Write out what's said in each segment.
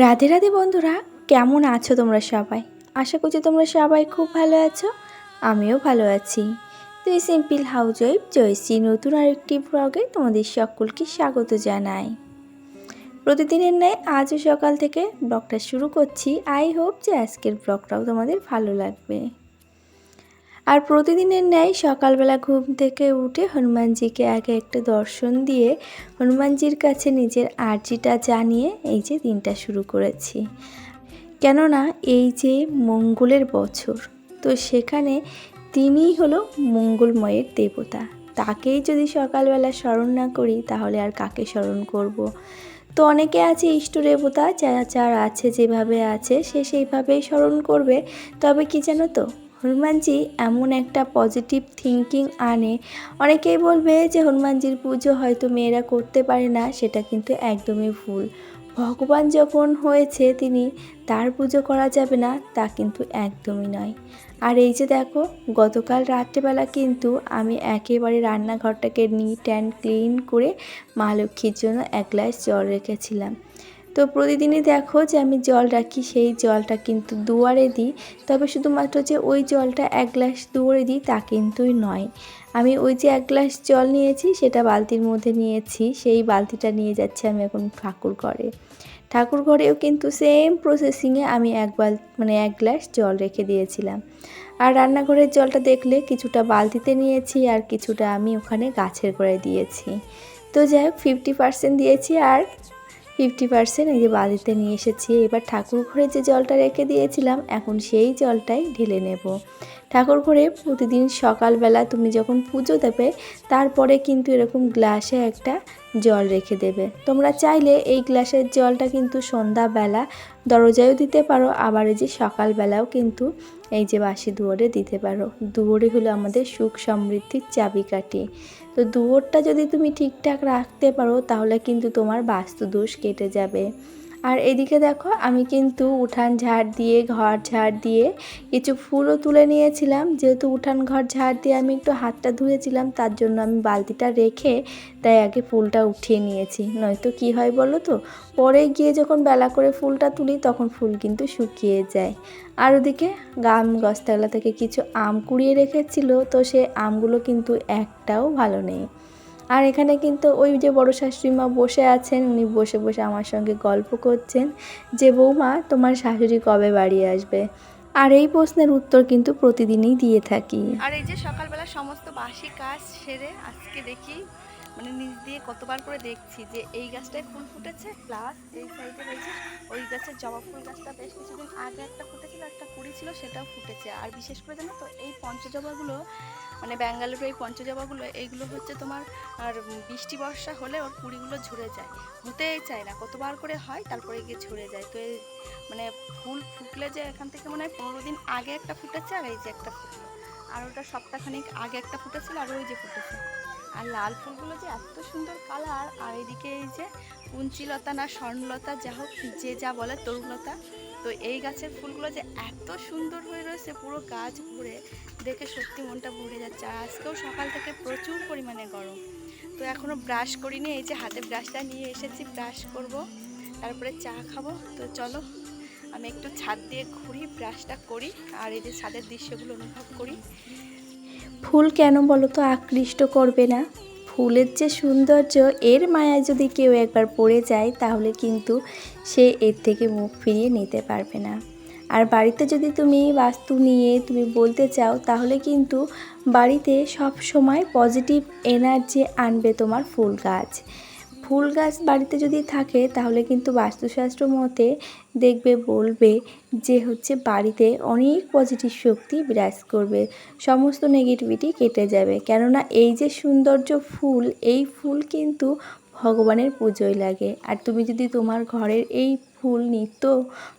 রাধে রাধে বন্ধুরা, কেমন আছো তোমরা সবাই? আশা করছি তোমরা সবাই খুব ভালো আছো, আমিও ভালো আছি। তো এই সিম্পল হাউস ওয়াইফ জয়শ্রী নতুন আরেকটি ব্লগে তোমাদের সকলকে স্বাগত জানাই। প্রতিদিনের ন্যায় আজও সকাল থেকে ব্লগটা শুরু করছি। আই হোপ যে আজকের ব্লগটাও তোমাদের ভালো লাগবে। আর প্রতিদিনের ন্যায় সকালবেলা ঘুম থেকে উঠে হনুমানজিকে আগে একটা দর্শন দিয়ে হনুমানজির কাছে নিজের আর্জিটা জানিয়ে এই যে দিনটা শুরু করেছি। কেননা এই যে মঙ্গলের বছর, তো সেখানে তিনিই হলো মঙ্গলময়ের দেবতা। তাকেই যদি সকালবেলা স্মরণ না করি, তাহলে আর কাকে স্মরণ করব। তো অনেকে আছে ইষ্ট দেবতা যারা যার আছে যেভাবে আছে, সে সেইভাবেই স্মরণ করবে। তবে কি জানো তো হনুমানজি এমন একটা পজিটিভ থিঙ্কিং আনে। অনেকেই বলবে যে হনুমানজির পুজো হয়তো মেয়েরা করতে পারে না, সেটা কিন্তু একদমই ভুল। ভগবান যখন হয়েছে তিনি, তার পুজো করা যাবে না, তা কিন্তু একদমই নয়। আর এই যে দেখো, গতকাল রাত্রেবেলা কিন্তু আমি একেবারে রান্নাঘরটাকে নিট অ্যান্ড ক্লিন করে মা লক্ষ্মীর জন্য এক গ্লাস জল রেখেছিলাম। তো প্রতিদিনই দেখো যে আমি জল রাখি, সেই জলটা কিন্তু দুয়ারে দিই। তবে শুধুমাত্র যে ওই জলটা এক গ্লাস দুয়ারে দিই তা কিন্তুই নয়। আমি ওই যে এক গ্লাস জল নিয়েছি, সেটা বালতির মধ্যে নিয়েছি, সেই বালতিটা নিয়ে যাচ্ছি আমি এখন ঠাকুর ঘরে। ঠাকুর ঘরেও কিন্তু সেম প্রসেসিংয়ে আমি এক বাল মানে এক গ্লাস জল রেখে দিয়েছিলাম। আর রান্নাঘরের জলটা দেখলে কিছুটা বালতিতে নিয়েছি আর কিছুটা আমি ওখানে গাছের গোড়ায় দিয়েছি। তো যাই হোক ফিফটি পার্সেন্ট দিয়েছি আর ফিফটি পার্সেন্ট এই যে বাড়িতে নিয়ে এসেছি। এবার ঠাকুর ঘরে যে জলটা রেখে দিয়েছিলাম, এখন সেই জলটাই ঢেলে নেব। ঠাকুর ঘরে প্রতিদিন সকালবেলা তুমি যখন পুজো দেবে, তারপরে কিন্তু এরকম গ্লাসে একটা জল রেখে দেবে। তোমরা চাইলে এই গ্লাসের জলটা কিন্তু সন্ধ্যাবেলা দরজায়ও দিতে পারো, আবার এই যে সকালবেলাও কিন্তু এই যে বাসি দুয়ারে দিতে পারো। দুয়ারে হলো আমাদের সুখ সমৃদ্ধির চাবিকাঠি। তো দুয়োরটা যদি তুমি ঠিকঠাক রাখতে পারো তাহলে কিন্তু তোমার বাস্তু দোষ কেটে যাবে। আর এদিকে দেখো, আমি কিন্তু উঠান ঝাড় দিয়ে, ঘর ঝাড় দিয়ে কিছু ফুলও তুলে নিয়েছিলাম। যেহেতু উঠান, ঘর ঝাড় দিয়ে আমি একটু হাতটা ধুয়েছিলাম, তার জন্য আমি বালতিটা রেখে তাই আগে ফুলটা উঠিয়ে নিয়েছি। নয়তো কি হয় বলো তো, পরে গিয়ে যখন বেলা করে ফুলটা তুলি, তখন ফুল কিন্তু শুকিয়ে যায়। আর ওদিকে গাম গাছতলা থেকে কিছু আম কুড়িয়ে রেখেছিল, তো সে আমগুলো কিন্তু একটাও ভালো নেই। আর এখানে কিন্তু ওই যে বড় শাশুড়ি মা বসে আছেন, উনি বসে বসে আমার সঙ্গে গল্প করছেন যে, বৌমা, তোমার শাশুড়ি কবে বাড়ি আসবে? আর এই প্রশ্নের উত্তর কিন্তু প্রতিদিনই দিয়ে থাকি। আর এই যে সকালবেলা সমস্ত বাসি কাজ সেরে আজকে দেখি মানে নিচ দিয়ে কতবার করে দেখছি যে এই গাছটায় ফুল ফুটেছে প্লাস এই সাইডে রয়েছে ওই গাছের জবা ফুল গাছটা বেশ কিছুদিন আগে একটা ফুটেছিল, একটা কুড়ি ছিল, সেটাও ফুটেছে। আর বিশেষ করে জানো তো, এই পঞ্চজবাগুলো মানে ব্যাঙ্গালোরের এই পঞ্চজবাগুলো, এইগুলো হচ্ছে তোমার, আর বৃষ্টি, বর্ষা হলে ওর কুড়িগুলো ঝরে যায়। হতেই চায় না, কতবার করে হয় তারপরে গিয়ে ঝরে যায়। তো এই মানে ফুল ফুটলে যে এখান থেকে মনে হয় পনেরো দিন আগে একটা ফুটেছে আর এই যে একটা ফুটলো। আর ওটা সপ্তাহখানিক আগে একটা ফুটেছিল আর ওই যে ফুটেছে। আর লাল ফুলগুলো যে এত সুন্দর কালার, আর এদিকে এই যে কুঞ্চিলতা না স্বর্ণলতা, যা হোক, যে যা বলে তরুণলতা, তো এই গাছের ফুলগুলো যে এত সুন্দর হয়ে রয়েছে পুরো গাছ ভরে দেখে সত্যি মনটা ভরে যাচ্ছে। আর আজকেও সকাল থেকে প্রচুর পরিমাণে গরম। তো এখনও ব্রাশ করিনি, এই যে হাতে ব্রাশটা নিয়ে এসেছি, ব্রাশ করব, তারপরে চা খাব। তো চলো, আমি একটু ছাদ দিয়ে ঘুরি, ব্রাশটা করি, আর এই যে ছাদের দৃশ্যগুলো অনুভব করি। ফুল কেন বলো তো আকৃষ্ট করবে না? ফুলের যে সৌন্দর্য, এর মায়া যদি কেউ একবার পড়ে যায়, তাহলে কিন্তু সে এর থেকে মুখ ফিরিয়ে নিতে পারবে না। আর বাড়িতে যদি তুমি বাস্তু নিয়ে তুমি বলতে চাও, তাহলে কিন্তু বাড়িতে সব সময় পজিটিভ এনার্জি আনবে তোমার ফুল গাছ। ফুল গাছ বাড়িতে যদি থাকে, তাহলে কিন্তু বাস্তুশাস্ত্র মতে দেখবে, বলবে যে হচ্ছে বাড়িতে অনেক পজিটিভ শক্তি বিরাজ করবে। সমস্ত নেগেটিভিটি কেটে যাবে। কেননা এই যে সৌন্দর্য ফুল, এই ফুল কিন্তু ভগবানের পুজোয় লাগে। আর তুমি যদি তোমার ঘরের এই ফুল নিত্য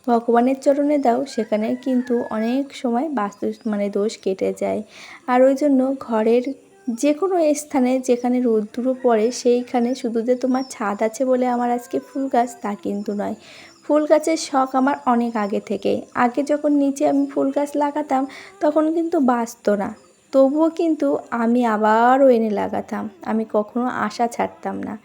ভগবানের চরণে দাও, সেখানে কিন্তু অনেক সময় বাস্তু মানে দোষ কেটে যায়। আর ওই জন্য ঘরের যে কোনো স্থানে যেখানে রোদ্দুরও পড়ে, সেইখানে শুধু যে তোমার ছাদ আছে বলে আমার আজকে ফুল গাছ তা কিন্তু নয়। ফুল গাছের শখ আমার অনেক আগে থেকে। আগে যখন নিচে আমি ফুল গাছ লাগাতাম, তখন কিন্তু বাঁচত না। তবুও কিন্তু আমি আবারও এনে লাগাতাম। আমি কখনো আশা ছাড়তাম না।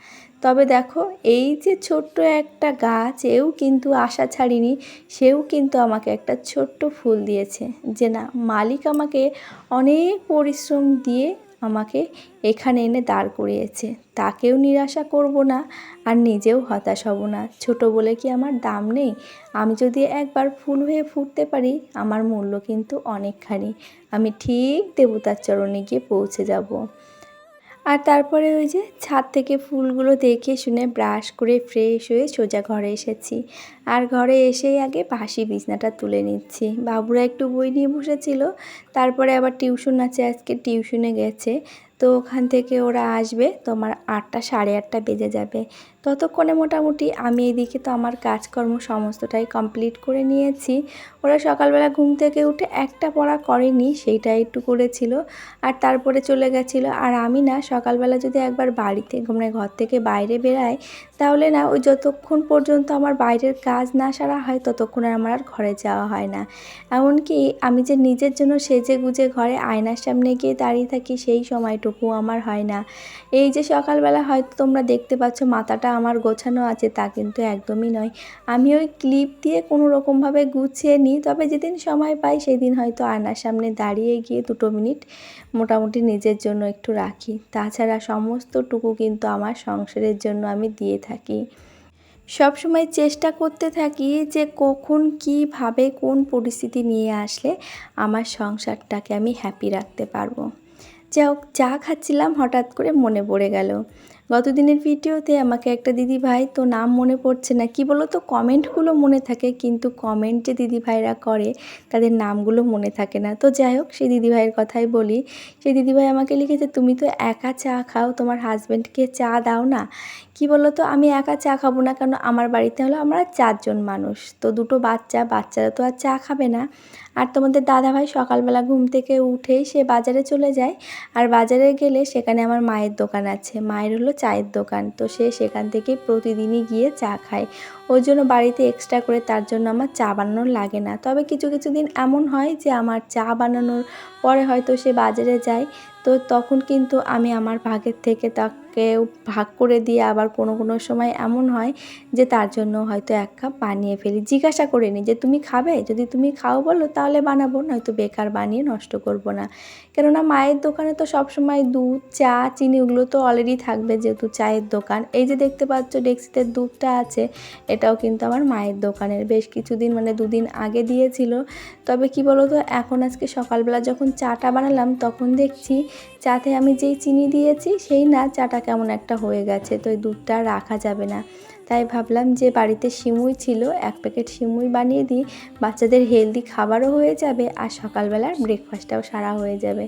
তবে দেখো, এই যে ছোট্ট একটা গাছ, এও কিন্তু আশা ছাড়িনি, সেও কিন্তু আমাকে একটা ছোট্ট ফুল দিয়েছে। যে না, মালিক আমাকে অনেক পরিশ্রম দিয়ে আমাকে এখানে এনে দাঁড় করিয়েছে। তাকেও নিরাশা করব না আর নিজেও হতাশ হব না। ছোট বলে কি আমার দাম নেই? আমি যদি একবার ফুল হয়ে ফুটতে পারি, আমার মূল্য কিন্তু অনেকখানি। আমি ঠিক দেবতার চরণে গিয়ে পৌঁছে যাব। আর তারপরে ওই যে ছাদ থেকে ফুলগুলো দেখে শুনে ব্রাশ করে ফ্রেশ হয়ে সোজা ঘরে এসেছি। আর ঘরে এসেই আগে বাসি বিছনাটা তুলে নিচ্ছি। বাবুরা একটু বই নিয়ে বসেছিল, তারপরে আবার টিউশন আছে, আজকে টিউশনে গেছে। তো ওখান থেকে ওরা আসবে, তোমার আটটা সাড়ে আটটা বেজে যাবে। ততক্ষণে মোটামুটি আমি এদিকে তো আমার কাজকর্ম সমস্তটাই কমপ্লিট করে নিয়েছি। ওরা সকালবেলা ঘুম থেকে উঠে একটা পড়া করেনি, সেইটা একটু করেছিল। আর তারপরে চলে গেছিল। আর আমি না, সকালবেলা যদি একবার বাড়িতে মানে ঘর থেকে বাইরে বেরাই, তাহলে না, ওই যতক্ষণ পর্যন্ত আমার বাইরের কাজ না সারা হয়, ততক্ষণ আর আমার আর ঘরে যাওয়া হয় না। এমনকি আমি যে নিজের জন্য সেজে গুজে ঘরে আয়নার সামনে গিয়ে দাঁড়িয়ে থাকি, সেই সময়টুকু আমার হয় না। এই যে সকালবেলা হয়তো তোমরা দেখতে পাচ্ছ মাথাটা আমার গোছানো আছে, তা কিন্তু একদমই নয়। আমি ওই ক্লিপ দিয়ে কোনো রকমভাবে গুছিয়ে নিই, তবে যেদিন সময় পাই সেদিন হয়তো আয়নার সামনে দাঁড়িয়ে গিয়ে দুটো মিনিট মোটামুটি নিজের জন্য একটু রাখি। তাছাড়া সমস্তটুকু কিন্তু আমার সংসারের জন্য আমি দিয়ে থাকি। সব সময় চেষ্টা করতে থাকি যে কখন কীভাবে কোন পরিস্থিতি নিয়ে আসলে আমার সংসারটাকে আমি হ্যাপি রাখতে পারব। যা হোক, চা খাচ্ছিলাম, হঠাৎ করে মনে পড়ে গেল। গত দিনের ভিডিওতে আমাকে একটা দিদি ভাই, তো নাম মনে পড়ছে না, কি বলো তো কমেন্টগুলো মনে থাকে, কিন্তু কমেন্ট যে দিদি ভাইরা করে, তাদের নামগুলো মনে থাকে না। তো যাই হোক, সেই দিদি ভাইয়ের কথাই বলি। সেই দিদি ভাই আমাকে লিখেছে, তুমি তো একা চা খাও, তোমার হাজব্যান্ডকে চা দাও না? কি বলো তো আমি একা চা খাব না কেন? আমার বাড়িতে হলো আমরা চারজন মানুষ। তো দুটো বাচ্চা, বাচ্চারা তো আর চা খাবে না। আর তোমাদের দাদা ভাই সকালবেলা ঘুম থেকে উঠেই সে বাজারে চলে যায়। আর বাজারে গেলে সেখানে আমার মায়ের দোকান আছে। মায়ের হলো চায়ের দোকান। তো সে সেখান থেকে প্রতিদিনই গিয়ে চা খায়। ওই জন্য বাড়িতে এক্সট্রা করে তার জন্য আমার চা বানানোর লাগে না। তবে কিছু কিছু দিন এমন হয় যে আমার চা বানানোর পরে হয়তো সে বাজারে যায়। তো তখন কিন্তু আমি আমার ভাগের থেকে তাকে ভাগ করে দিয়ে আবার কোনো কোনো সময় এমন হয় যে তার জন্য হয়তো এক কাপ বানিয়ে ফেলি। জিজ্ঞাসা করে নিই যে, তুমি খাবে? যদি তুমি খাও বলো, তাহলে বানাবো। নয়তো বেকার বানিয়ে নষ্ট করব না। কেননা মায়ের দোকানে তো সবসময় দুধ, চা, চিনি ওগুলো তো অলরেডি থাকবে যেহেতু চায়ের দোকান। এই যে দেখতে পাচ্ছ ডেক্সিতে দুধটা আছে, এটাও কিন্তু আমার মায়ের দোকানের। বেশ কিছুদিন মানে দুদিন আগে দিয়েছিল। তবে কি বলো তো এখন আজকে সকালবেলা যখন চাটা বানালাম, তখন দেখছি চাতে আমি যেই চিনি দিয়েছি, সেই না চাটা কেমন একটা হয়ে গেছে, তো এই দুধটা রাখা যাবে না। তাই ভাবলাম যে বাড়িতে সিমুই ছিল, এক প্যাকেট সিমুই বানিয়ে দিই, বাচ্চাদের হেলদি খাবারও হয়ে যাবে আর সকালবেলার ব্রেকফাস্টটাও সারা হয়ে যাবে।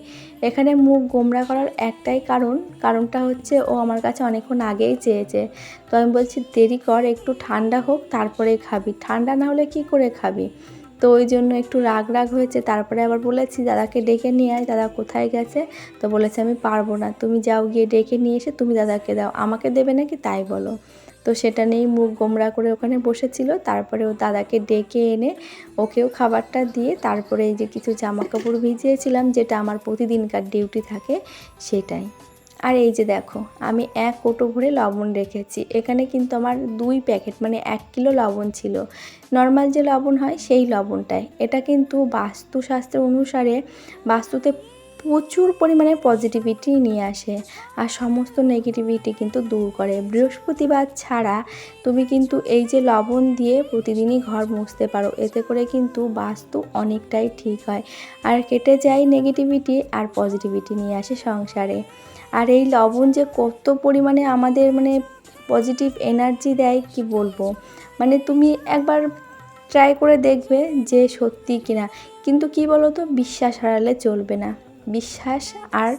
এখানে মুখ গোমরা করার একটাই কারণ, কারণটা হচ্ছে ও আমার কাছে অনেকক্ষণ আগেই চেয়েছে। তো আমি বলছি, দেরি কর, একটু ঠান্ডা হোক তারপরে খাবি। ঠান্ডা না হলে কি করে খাবি? তো ওই জন্য একটু রাগ রাগ হয়েছে। তারপরে আবার বলেছি, দাদাকে ডেকে নিয়ে আয়, দাদা কোথায় গেছে? তো বলেছে, আমি পারব না, তুমি যাও গিয়ে ডেকে নিয়ে এসে তুমি দাদাকে দাও, আমাকে দেবে নাকি তাই বলো। তো সেটা নিয়েই মুখ গোমরা করে ওখানে বসেছিল। তারপরে ও দাদাকে ডেকে এনে ওকেও খাবারটা দিয়ে তারপরে এই যে কিছু জামা কাপড় ভিজিয়েছিলাম, যেটা আমার প্রতিদিনকার ডিউটি থাকে, সেটাই। আর এই যে দেখো, আমি এক কোটো ভরে লবণ রেখেছি। এখানে কিন্তু আমার দুই প্যাকেট মানে এক কিলো লবণ ছিল। নর্মাল যে লবণ হয়, সেই লবণটাই। এটা কিন্তু বাস্তুশাস্ত্র অনুসারে বাস্তুতে প্রচুর পরিমাণে পজিটিভিটি নিয়ে আসে আর সমস্ত নেগেটিভিটি কিন্তু দূর করে। বৃহস্পতিবার ছাড়া তুমি কিন্তু এই যে লবণ দিয়ে প্রতিদিনই ঘর মুছতে পারো, এতে করে কিন্তু বাস্তু অনেকটাই ঠিক হয়। আর কেটে যায় নেগেটিভিটি আর পজিটিভিটি নিয়ে আসে সংসারে। আর এই লবণ যে কত পরিমাণে আমাদের মানে পজিটিভ এনার্জি দেয়, কি বলব? মানে তুমি একবার ট্রাই করে দেখবে যে সত্যি কিনা। কিন্তু কি বলো তো বিশ্বাস হারালে চলবে না। বিশ্বাস আর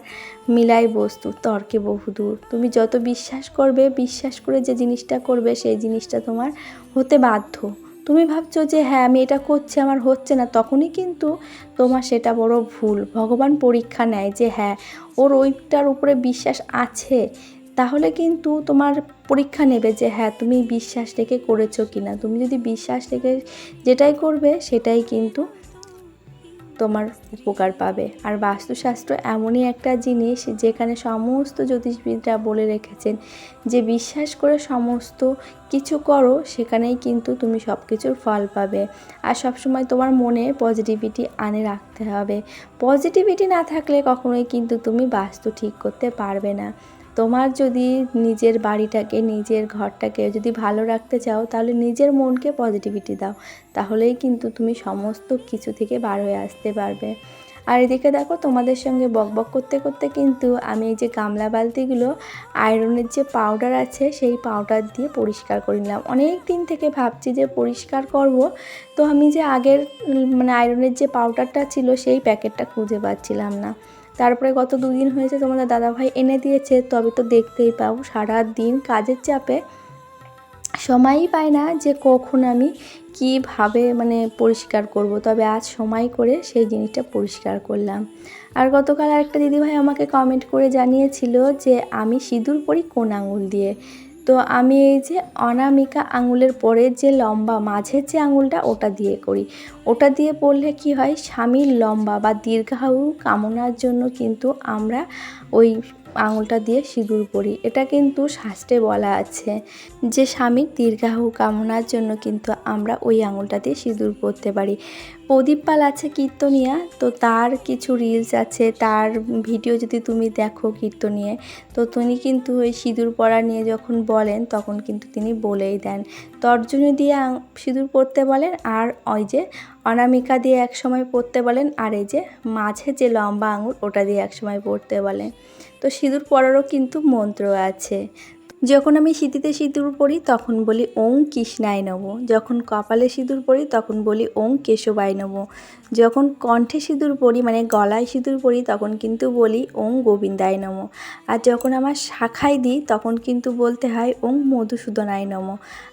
মিলাই বস্তু, তর্কে বহুদূর। তুমি যত বিশ্বাস করবে, বিশ্বাস করে যে জিনিসটা করবে, সেই জিনিসটা তোমার হতে বাধ্য। তুমি ভাবছ যে হ্যাঁ আমি এটা করছি, আমার হচ্ছে না। তখনই কিন্তু তোমার সেটা বড় ভুল। ভগবান পরীক্ষা নেয় যে হ্যাঁ ওর ওইটার উপরে বিশ্বাস আছে। তাহলে কিন্তু তোমার পরীক্ষা নেবে যে হ্যাঁ তুমি বিশ্বাস রেখে করেছ কি না তুমি যদি বিশ্বাস রেখে যেটাই করবে, সেটাই কিন্তু তোমার উপকার পাবে। আর বাস্তুশাস্ত্র এমনই একটা জিনিস যেখানে সমস্ত জ্যোতিষবিদরা বলে রেখেছেন যে বিশ্বাস করে সমস্ত কিছু করো, সেখানেই কিন্তু তুমি সব কিছুর ফল পাবে। আর সবসময় তোমার মনে পজিটিভিটি আনে রাখতে হবে। পজিটিভিটি না থাকলে কখনোই কিন্তু তুমি বাস্তু ঠিক করতে পারবে না। তোমার যদি নিজের বাড়িটাকে, নিজের ঘরটাকে যদি ভালো রাখতে চাও, তাহলে নিজের মনকে পজিটিভিটি দাও। তাহলেই কিন্তু তুমি সমস্ত কিছু থেকে বার হয়ে আসতে পারবে। আর এদিকে দেখো, তোমাদের সঙ্গে বকবক করতে করতে কিন্তু আমি এই যে গামলা বালতিগুলো আয়রনের যে পাউডার আছে, সেই পাউডার দিয়ে পরিষ্কার করে নিলাম। অনেক দিন থেকে ভাবছি যে পরিষ্কার করব, তো আমি যে আগের মানে আয়রনের যে পাউডারটা ছিল, সেই প্যাকেটটা খুঁজে পাচ্ছিলাম না। তারপরে গত দুদিন হয়েছে তোমাদের দাদাভাই এনে দিয়েছে, তবে তো দেখতেই পাবো সারা দিন কাজের চাপে। সময়ই পাই না যে কখন আমি কীভাবে মানে পরিষ্কার করব, তবে আজ সময় করে সেই জিনিসটা পরিষ্কার করলাম। আর গতকাল আরেকটা দিদিভাই আমাকে কমেন্ট করে জানিয়েছিল যে, আমি সিঁদুর পরি কোন আঙুল দিয়ে? তো আমি এই যে অনামিকা আঙুলের পরে যে লম্বা মাঝের যে আঙুলটা ওটা দিয়ে করি। ওটা দিয়ে পড়লে কি হয়? স্বামীর লম্বা বা দীর্ঘায়ু কামনার জন্য কিন্তু আমরা ওই আঙুলটা দিয়ে সিঁদুর পরি। এটা কিন্তু শাস্ত্রে বলা আছে যে স্বামীর দীর্ঘায়ু কামনার জন্য কিন্তু আমরা ওই আঙুলটা দিয়ে সিঁদুর পরতে পারি। প্রদীপ পাল আছে কীর্তনিয়া, তো তার কিছু রিলস আছে, তার ভিডিও যদি তুমি দেখো কীর্তনিয়ে তো তিনি কিন্তু ওই সিঁদুর পরা নিয়ে যখন বলেন, তখন কিন্তু তিনি বলেই দেন। তর্জনী দিয়ে সিঁদুর পরতে বলেন, আর ওই যে অনামিকা দিয়ে এক সময় পরতে বলেন আর এই যে মাঝে যে লম্বা আঙুর ওটা দিয়ে এক সময় পরতে বলেন। তো সিঁদুর পরারও কিন্তু মন্ত্র আছে। যখন আমি শীতিতে সিঁদুর পরি, তখন বলি ওং কৃষ্ণায় নব যখন কপালে সিঁদুর পরি, তখন বলি ওং কেশবায় নব যখন কণ্ঠে সিঁদুর পরি মানে গলায় সিঁদুর পরি, তখন কিন্তু বলি ওং গোবিন্দায় নম। আর যখন আমার শাখায় দিই, তখন কিন্তু বলতে হয় ওং মধুসূদনায় নম।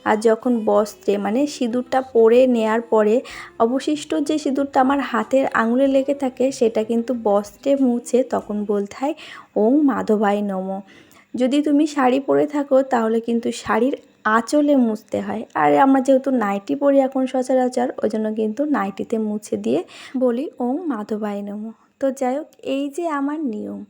আর যখন বস্ত্রে মানে সিঁদুরটা পরে নেয়ার পরে, অবশিষ্ট যে সিঁদুরটা আমার হাতের আঙুলে লেগে থাকে, সেটা কিন্তু বস্ত্রে মুছে তখন বলতে হয় ওং মাধবায় নম। যদি তুমি শাড়ি পরে থাকো, তাহলে কিন্তু শাড়ির আঁচলে মুছতে হয়। আর আমরা যেহেতু নাইটি পরি এখন সচরাচর ওই জন্য কিন্তু নাইটিতে মুছে দিয়ে বলি, ওং মাধবায় নম। তো যাই হোক, এই যে আমার নিয়ম,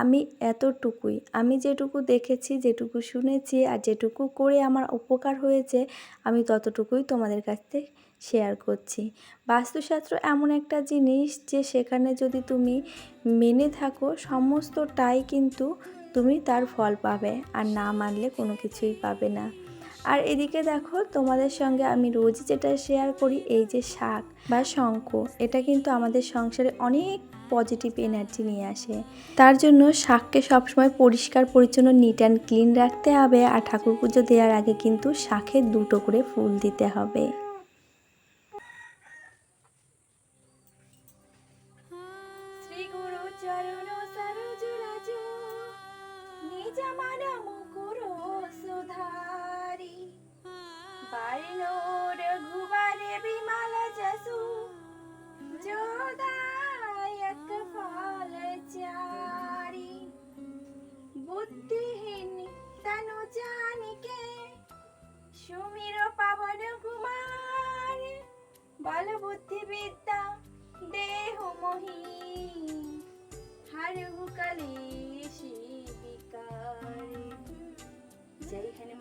আমি এতটুকুই। আমি যেটুকু দেখেছি, যেটুকু শুনেছি, আর যেটুকু করে আমার উপকার হয়েছে, আমি ততটুকুই তোমাদের কাছ থেকে শেয়ার করছি। বাস্তুশাস্ত্র এমন একটা জিনিস যে, সেখানে যদি তুমি মেনে থাকো, সমস্তটাই কিন্তু তুমি তার ফল পাবে আর না মানলে কোনো কিছুই পাবে না। আর এদিকে দেখো, তোমাদের সঙ্গে আমি রোজ যেটা শেয়ার করি, এই যে শাক বা শঙ্খ, এটা কিন্তু আমাদের সংসারে অনেক পজিটিভ এনার্জি নিয়ে আসে। তার জন্য শাককে সবসময় পরিষ্কার, পরিচ্ছন্ন নিট অ্যান্ড ক্লিন রাখতে হবে আর ঠাকুর পুজো দেওয়ার আগে কিন্তু শাকে দুটো করে ফুল দিতে হবে।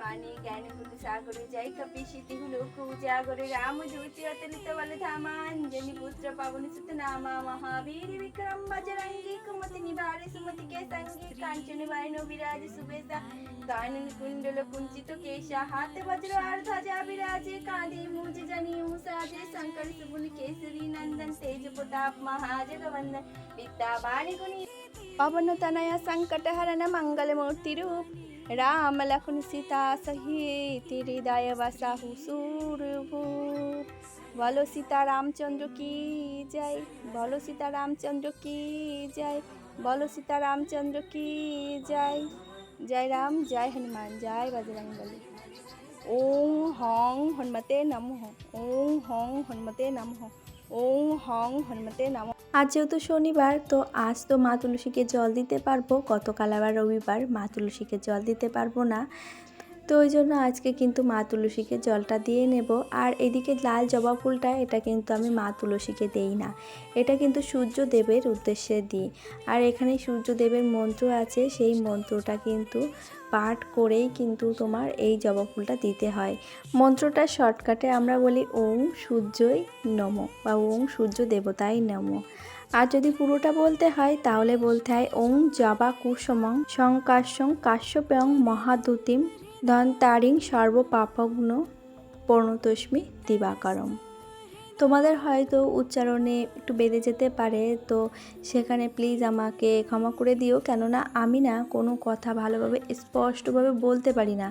వాణి జ్ఞానకులు సాగుడు జైకపి శితిహులు కూజాగుడు రాముడు చిరతలిత వలధామాంజని పుత్ర పవను సుతనామా మహావీరి విక్రమ బజరంగి కుమతిని భారీ సుమతికే సంగి కాంచని వాయును విరాజ సుబేస కానని కుండల కుంచిత కేశ হাত বজ্র আর ধ্বজা বিরাজে কাঁধে মুজ জনিউ সাজে শঙ্কর সুবুল কেসরি নন্দন তেজ প্রতাপ মহাজগবন্দন বিদ্যা বাণী গুণী পবনতনয় সংকটহরণ মঙ্গলমূর্তি রূপ राम लखन सीता सहित हृदय बसाहु सूरभूप বলো সীতা রামচন্দ্র কি জয় বলো সীতা রামচন্দ্র কি জয় বলো সীতা রামচন্দ্র কি জয় জয় রাম জয় হনুমান জয় বজরং বলি ওং হং হনুমতে নমঃ ওং হং হনুমতে নমঃ ওং হং হনুমতে নমঃ। আজ যেহেতু শনিবার, তো আজ তো মা তুলসীকে জল দিতে পারব। গতকাল আবার রবিবার, মা তুলসীকে জল দিতে পারব না। তো ওই জন্য আজকে কিন্তু মা তুলসীকে জলটা দিয়ে নেব। আর এদিকে লাল জবা ফুলটা, এটা কিন্তু আমি মা তুলসীকে দেই না। এটা কিন্তু সূর্যদেবের উদ্দেশ্যে দিই। আর এখানে সূর্যদেবের মন্ত্র আছে, সেই মন্ত্রটা কিন্তু পাঠ করেই কিন্তু তোমার এই জবা ফুলটা দিতে হয়। মন্ত্রটা শর্টকাটে আমরা বলি ওম সূর্যই নম বা ওম সূর্য দেবতাই নম। আর যদি পুরোটা বলতে হয়, তাহলে বলতে হয় ওং জবা কুসমং সংকাশ্যং কাশ্যপং মহাদুতিম ধনতারিং সর্বপাপগ্ন পর্ণতস্মি দিবাকরম। তোমাদের হয়তো উচ্চারণে একটু বেড়ে যেতে পারে, তো সেখানে প্লিজ আমাকে ক্ষমা করে দিও। কেননা আমি না কোনো কথা ভালোভাবে, স্পষ্টভাবে বলতে পারি না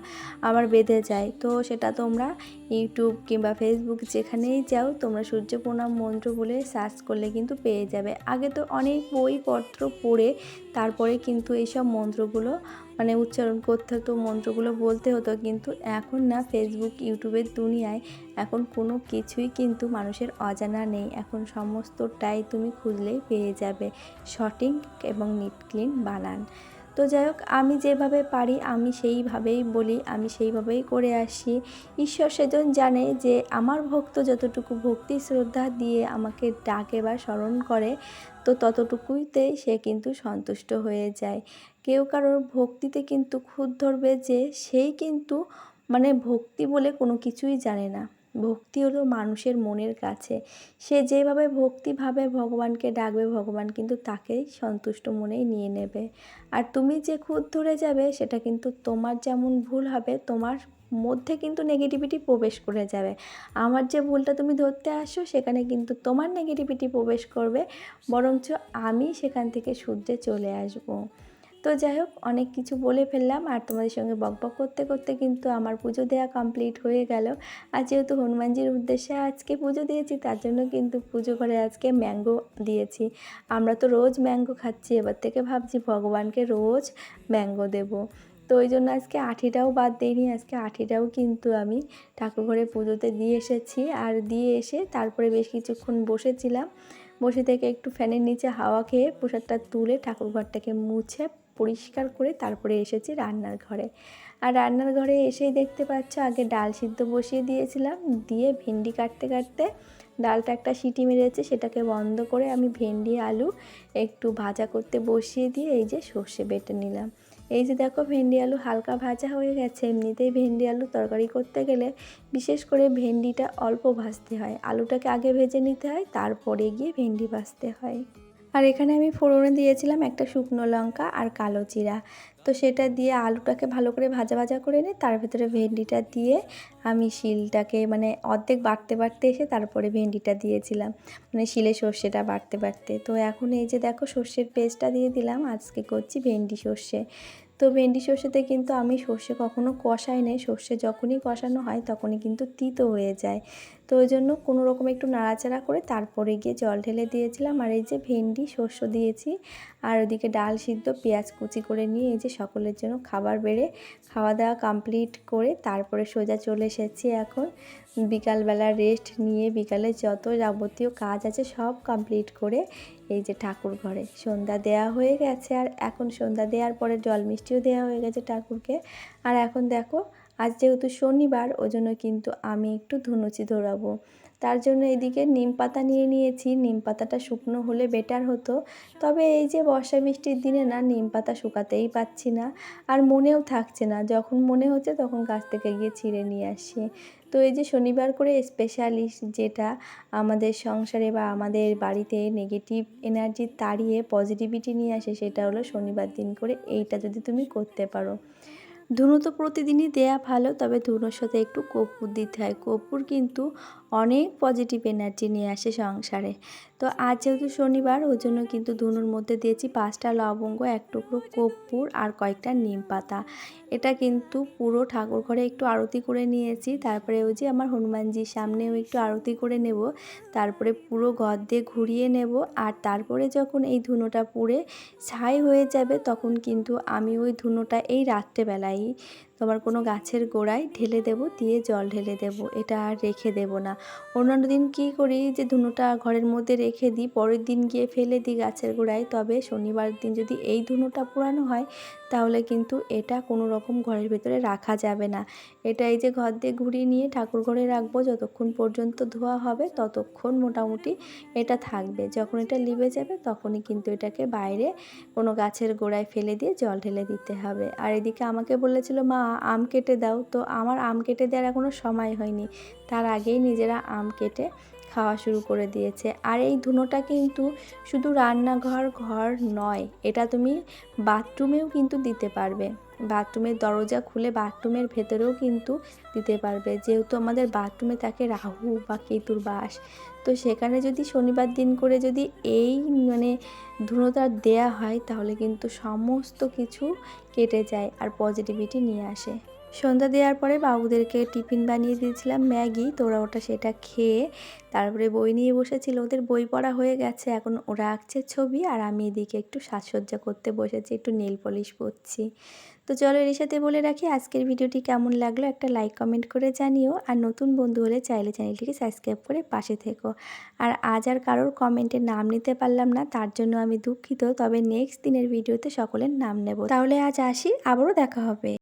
আমার বেঁধে যায়। তো সেটা তোমরা ইউটিউব কিংবা ফেসবুক যেখানেই যাও, তোমরা সূর্য প্রণাম মন্ত্র বলে সার্চ করলে কিন্তু পেয়ে যাবে। আগে তো অনেক বইপত্র পড়ে, তারপরে কিন্তু এইসব মন্ত্রগুলো মানে উচ্চারণ করতে হতো, মন্ত্রগুলো বলতে হতো, কিন্তু এখন না ফেসবুক ইউটিউবের দুনিয়ায় এখন কোনো কিছুই কিন্তু মানুষের অজানা নেই। এখন সমস্তটাই তুমি খুঁজলেই পেয়ে যাবে। সঠিক এবং নিট ক্লিন বানান। তো যাই হোক, আমি যেভাবে পারি, আমি সেইভাবেই বলি, আমি সেইভাবেই করে আসি। ঈশ্বর সেজন জানে যে আমার ভক্ত যতটুকু ভক্তি শ্রদ্ধা দিয়ে আমাকে ডাকে বা স্মরণ করে, তো ততটুকুইতে সে কিন্তু সন্তুষ্ট হয়ে যায়। কেউ কারোর ভক্তিতে কিন্তু খুদ ধরবে যে সেই কিন্তু মানে ভক্তি বলে কোনো কিছুই জানে না। ভক্তি হলো মানুষের মনের কাছে। সে যেভাবে ভক্তিভাবে ভগবানকে ডাকবে, ভগবান কিন্তু তাকেই সন্তুষ্ট মনেই নিয়ে নেবে। আর তুমি যে খুদ ধরে যাবে, সেটা কিন্তু তোমার যেমন ভুল হবে, তোমার মধ্যে কিন্তু নেগেটিভিটি প্রবেশ করে যাবে। আমার যে ভুলটা তুমি ধরতে আসো সেখানে কিন্তু তোমার নেগেটিভিটি প্রবেশ করবে। বরঞ্চ আমি সেখান থেকে শুদ্ধে চলে আসব। তো যাই হোক, অনেক কিছু বলে ফেললাম আর তোমাদের সঙ্গে বকবক করতে করতে কিন্তু আমার পুজো দেওয়া কমপ্লিট হয়ে গেল। আর যেহেতু হনুমানজির উদ্দেশ্যে আজকে পুজো দিয়েছি, তার জন্য কিন্তু পুজো করে আজকে ম্যাঙ্গো দিয়েছি। আমরা তো রোজ ম্যাঙ্গো খাচ্ছি, এবার থেকে ভাবছি ভগবানকে রোজ ম্যাঙ্গো দেবো। তো ওই জন্য আজকে আঠিটাও বাদ দিইনি, আজকে আঠিটাও কিন্তু আমি ঠাকুর ঘরে পুজোতে দিয়ে এসেছি। আর দিয়ে এসে তারপরে বেশ কিছুক্ষণ বসেছিলাম। বসে থেকে একটু ফ্যানের নিচে হাওয়া খেয়ে প্রসাদটা তুলে ঠাকুর ঘরটাকে মুছে পরিষ্কার করে তারপরে এসেছি রান্নার ঘরে। আর রান্নার ঘরে এসেই দেখতে পাচ্ছ, আগে ডাল সিদ্ধ বসিয়ে দিয়েছিলাম, দিয়ে ভেন্ডি কাটতে কাটতে ডালটা একটা সিটি মেরেছে, সেটাকে বন্ধ করে আমি ভেন্ডি, আলু একটু ভাজা করতে বসিয়ে দিয়ে এই যে সর্ষে বেটে নিলাম। এই যে দেখো ভেন্ডি, আলু হালকা ভাজা হয়ে গেছে, এমনিতেই ভেন্ডি, আলু তরকারি করতে গেলে বিশেষ করে ভেন্ডিটা অল্প ভাজতে হয়। আলুটাকে আগে ভেজে নিতে হয়, তারপরে গিয়ে ভেন্ডি ভাজতে হয়। আর এখানে আমি ফোড়নে দিয়েছিলাম একটা শুকনো লঙ্কা আর কালো জিরা। তো সেটা দিয়ে আলুটাকে ভালো করে ভাজা ভাজা করে নিয়ে তার ভেতরে ভেন্ডিটা দিয়ে আমি শিলটাকে মানে অর্ধেক বাড়তে বাড়তে এসে তারপরে ভেন্ডিটা দিয়েছিলাম। মানে শিলে সর্ষেটা বাড়তে বাড়তে। তো এখন এই যে দেখো সর্ষের পেস্টটা দিয়ে দিলাম, আজকে করছি ভেন্ডি সর্ষে। তো ভেন্ডি সর্ষেতে কিন্তু আমি সর্ষে কখনো কষাই নেই। সর্ষে যখনই কষানো হয় তখনই কিন্তু তিতো হয়ে যায়। তো ওই জন্য কোনো রকম একটু নাড়াচাড়া করে তারপরে গিয়ে জল ঢেলে দিয়েছিলাম। আর এই যে ভেন্ডি শস্য দিয়েছি। আর ওদিকে ডাল সিদ্ধ, পেঁয়াজ কুচি করে নিয়ে এই যে সকলের জন্য খাবার বেড়ে খাওয়া দাওয়া কমপ্লিট করে তারপরে সোজা চলে এসেছি এখন। বিকালবেলা রেস্ট নিয়ে বিকালে যত যাবতীয় কাজ আছে সব কমপ্লিট করে এই যে ঠাকুর ঘরে। সন্ধ্যা দেয়া হয়ে গেছে আর এখন সন্ধ্যা দেওয়ার পরে জল মিষ্টিও দেওয়া হয়ে গেছে ঠাকুরকে। আর এখন দেখো আজ যেহেতু শনিবার ওই জন্য কিন্তু আমি একটু ধুনুচি ধরাবো। তার জন্য এদিকে নিম পাতা নিয়ে নিয়েছি। নিম পাতাটা শুকনো হলে বেটার হতো। তবে এই যে বর্ষা বৃষ্টির দিনে না, নিম পাতা শুকাতেই পাচ্ছি না। আর মনেও থাকছে না। যখন মনে হচ্ছে তখন গাছ থেকে গিয়ে ছিঁড়ে নিয়ে আসি। তো এই যে শনিবার করে স্পেশালিস্ট যেটা আমাদের সংসারে বা আমাদের বাড়িতে নেগেটিভ এনার্জি তাড়িয়ে পজিটিভিটি নিয়ে আসে, সেটা হলো শনিবার দিন করে এইটা যদি তুমি করতে পারো। ধুনো তো প্রতিদিনই দেয়া ভালো তবে ধুনোর সাথে একটু কর্পূর দিতে হয়। কর্পূর কিন্তু অনেক পজিটিভ এনার্জি নিয়ে আসে সংসারে। তো আজ যেহেতু শনিবার, ওই জন্য কিন্তু ধুনোর মধ্যে দিয়েছি পাঁচটা লবঙ্গ, এক টুকরো কর্পূর আর কয়েকটা নিম পাতা। এটা কিন্তু পুরো ঠাকুর ঘরে একটু আরতি করে নিয়েছি। তারপরে ওই যে আমার হনুমানজির সামনেও একটু আরতি করে নেব। তারপরে পুরো ঘর দিয়ে ঘুরিয়ে নেব। আর তারপরে যখন এই ধুনোটা পুড়ে ছাই হয়ে যাবে, তখন কিন্তু আমি ওই ধুনোটা এই রাত্রেবেলায় তোমার কোনো গাছের গোড়ায় ঢেলে দেব, দিয়ে জল ঢেলে দেব, এটা আর রেখে দেব না। অন্যান্য দিন কী করি, যে ধুনোটা ঘরের মধ্যে রেখে দিই, পরের দিন গিয়ে ফেলে দিই গাছের গোড়ায়। তবে শনিবার দিন যদি এই ধুনোটা পুরানো হয়, তাহলে কিন্তু এটা কোনো রকম ঘরের ভেতরে রাখা যাবে না। এটা এই যে ঘর দিয়ে ঘুরিয়ে নিয়ে ঠাকুর ঘরে রাখব, যতক্ষণ পর্যন্ত ধোয়া হবে, ততক্ষণ মোটামুটি এটা থাকবে। যখন এটা লিবে যাবে, তখনই কিন্তু এটাকে বাইরে কোনো গাছের গোড়ায় ফেলে দিয়ে জল ঢেলে দিতে হবে। আর এদিকে আমাকে বলেছিল, মা আম কেটে দাও। তো আমার আম কেটে দেওয়ার এখনও সময় হয়নি। তার আগেই নিজেরা আম কেটে খাওয়া শুরু করে দিয়েছে। আর এই ধুনোটা কিন্তু শুধু রান্নাঘর, ঘর নয়, এটা তুমি বাথরুমেও কিন্তু দিতে পারবে। বাথরুমের দরজা খুলে বাথরুমের ভেতরেও কিন্তু দিতে পারবে। যেহেতু আমাদের বাথরুমে থাকে রাহু বা কেতুর বাস, তো সেখানে যদি শনিবার দিন করে যদি এই মানে ধুনোটা দেয়া হয়, তাহলে কিন্তু সমস্ত কিছু কেটে যায় আর পজিটিভিটি নিয়ে আসে। সন্ধ্যা দেওয়ার পরে বাবুদেরকে টিফিন বানিয়ে দিয়েছিলাম। ম্যাগি, তোরা ওটা সেটা খেয়ে তারপরে বই নিয়ে বসেছিল। ওদের বই পড়া হয়ে গেছে। এখন ওরা আঁকছে ছবি আর আমি এদিকে একটু সাজসজ্জা করতে বসেছি, একটু নেল পলিশ করছি তো চলো এর সাথে বলে রাখি, আজকের ভিডিওটি কেমন লাগল একটা লাইক, কমেন্ট করে জানিও। আর নতুন বন্ধু হলে চাইলে চ্যানেলটিকে সাবস্ক্রাইব করে পাশে থেকো। আর আজ আর কারোর কমেন্টের নাম নিতে পারলাম না, তার জন্য আমি দুঃখিত। তবে নেক্সট দিনের ভিডিওতে সকলের নাম নেব। তাহলে আজ আসি, আবারও দেখা হবে।